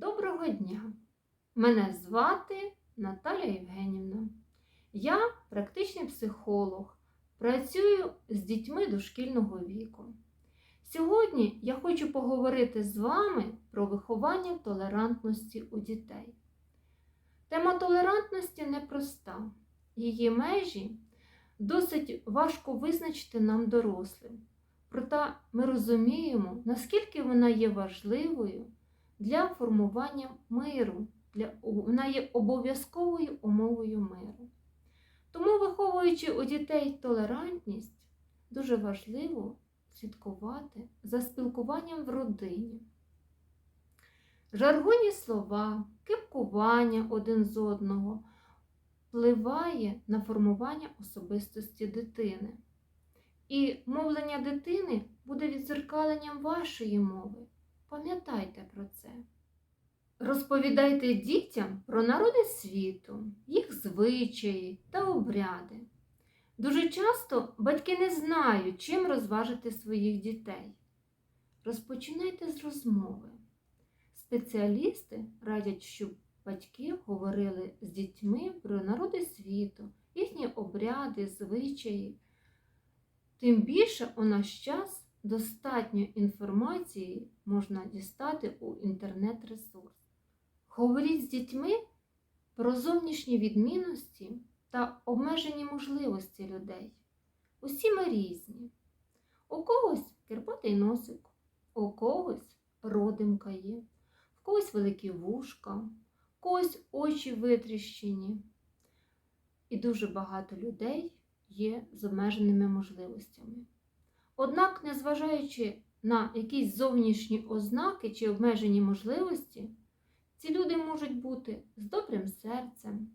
Доброго дня! Мене звати Наталя Євгенівна. Я практичний психолог, працюю з дітьми дошкільного віку. Сьогодні я хочу поговорити з вами про виховання толерантності у дітей. Тема толерантності непроста. Її межі досить важко визначити нам дорослим. Проте ми розуміємо, наскільки вона є важливою для формування миру, для, вона є обов'язковою умовою миру. Тому, виховуючи у дітей толерантність, дуже важливо слідкувати за спілкуванням в родині. Жаргонні слова, кипкування один з одного впливає на формування особистості дитини. І мовлення дитини буде відзеркаленням вашої мови. Пам'ятайте про це. Розповідайте дітям про народи світу, їх звичаї та обряди. Дуже часто батьки не знають, чим розважити своїх дітей. Розпочинайте з розмови. Спеціалісти радять, щоб батьки говорили з дітьми про народи світу, їхні обряди, звичаї. Тим більше у наш час достатньо інформації можна дістати у інтернет-ресурс. Говоріть з дітьми про зовнішні відмінності та обмежені можливості людей. Усі ми різні. У когось кирпатий носик, у когось родимка є, в когось великі вушка, в когось очі витріщені. І дуже багато людей є з обмеженими можливостями. Однак, незважаючи на якісь зовнішні ознаки чи обмежені можливості, ці люди можуть бути з добрим серцем,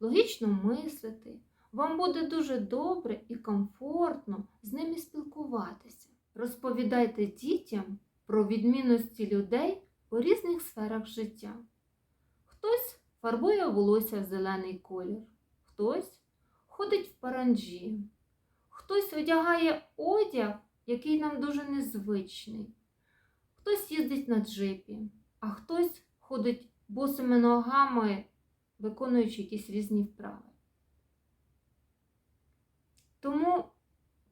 логічно мислити, вам буде дуже добре і комфортно з ними спілкуватися. Розповідайте дітям про відмінності людей у різних сферах життя. Хтось фарбує волосся в зелений колір, хтось ходить в паранджі. Хтось одягає одяг, який нам дуже незвичний. Хтось їздить на джипі, а хтось ходить босими ногами, виконуючи якісь різні вправи. Тому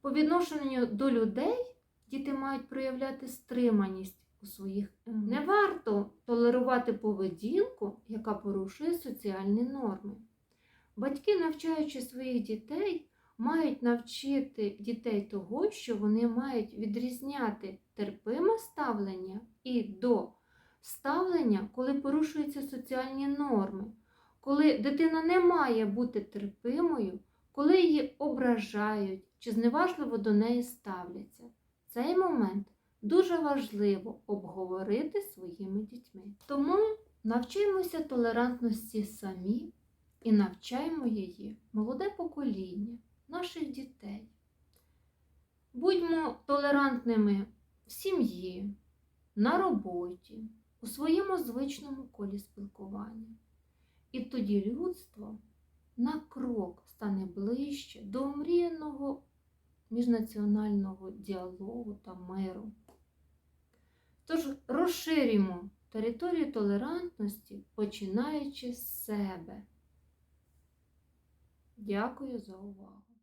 по відношенню до людей діти мають проявляти стриманість у своїх емоціях. Не варто толерувати поведінку, яка порушує соціальні норми. Батьки, навчаючи своїх дітей, мають навчити дітей того, що вони мають відрізняти терпиме ставлення і до ставлення, коли порушуються соціальні норми, коли дитина не має бути терпимою, коли її ображають чи зневажливо до неї ставляться. Цей момент дуже важливо обговорити своїми дітьми. Тому навчимося толерантності самі і навчаємо її молоде покоління наших дітей. Будьмо толерантними в сім'ї, на роботі, у своєму звичному колі спілкування. І тоді людство на крок стане ближче до омріяного міжнаціонального діалогу та миру. Тож розширюємо територію толерантності, починаючи з себе. Дякую за увагу!